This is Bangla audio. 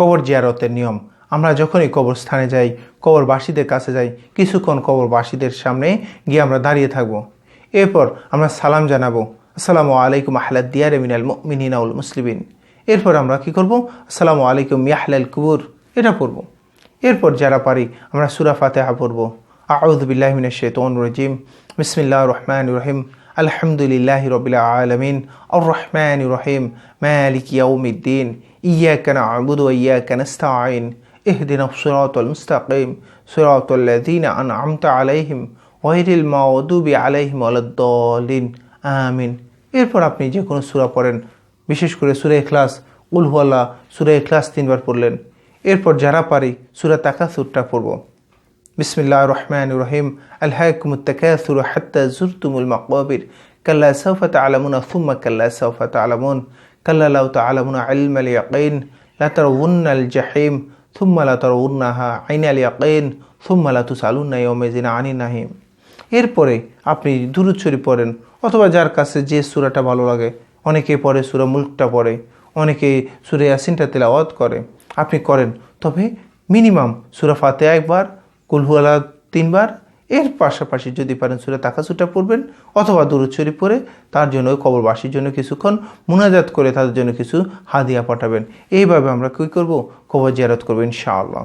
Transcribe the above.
কবর জিয়ারতের নিয়ম। আমরা যখনই কবরস্থানে যাই, কবরবাসীদের কাছে যাই, কিছুক্ষণ কবরবাসীদের সামনে গিয়ে আমরা দাঁড়িয়ে থাকব। এরপর আমরা সালাম জানাব। আসসালামু আলাইকুম আহলাদ দিয়ার মিনাল মিনিনাউল মুসলিমিন। এরপর আমরা কি করব? আসসালামু আলাইকুম ইয়াহলাল কুবুর। এটা পড়ব। এরপর যারা পারি, আমরা সুরা ফাতেহা পড়ব। আউদ বিল্লাহ মিনাশ শাইতানির রাজিম। বিসমিল্লাহির রহমানির রহিম। আলহামদুলিল্লাহি রাব্বিল আলামিন। আর রহমানির রহিম। মালিক ইয়াউমিদ্দিন। ইয়াকা না'বুদু ওয়া ইয়াকা নাস্তাঈন اهدنا الصراط المستقيم صراط الذين أنعمت عليهم غير المغضوب عليهم ولا الضالين আমিন এরপর আপনি যে কোনো সূরা পড়েন বিশেষ করে সূরা ইখলাস কুল হুয়াল্লাহ সূরা ইখলাস তিনবার পড়লেন এরপর যারা পারি সূরা তাকাসুরটা পড়ব বিসমিল্লাহ রহমান রহিম আলহাকুম التكاثر حتى زرتم المقابر كلا سوف কাল্লাহ তো আলমুন আলম আলী আকাইন লাতার উন্নাল জাহিম থুম্মালা তর উন্নাহা আইন আলী আকাইন থুম্মালা তুস আলুন্নাই ওমেজিন আনি নাহিম। এরপরে আপনি দুরুচ্ছরি পড়েন, অথবা যার কাছে যে সুরাটা ভালো লাগে, অনেকে পরে সুরা মুল্কটা পড়ে, অনেকে সুরে ইয়াসিনটা তেলাওয়াত করে, আপনি করেন। তবে মিনিমাম সুরা ফাতে একবার কুলহুয়ালা তিনবার এর পাশাপাশি যদি পারেন সুরে তাকাসুটা পড়বেন অথবা দূরচ্ছরি পড়ে, তার জন্য কবরবাসীর জন্য কিছুক্ষণ মুনাজাত করে তাদের জন্য কিছু হাদিয়া পাঠাবেন। এইভাবে আমরা কী করব? কবর জিয়ারত করব ইনশাআল্লাহ।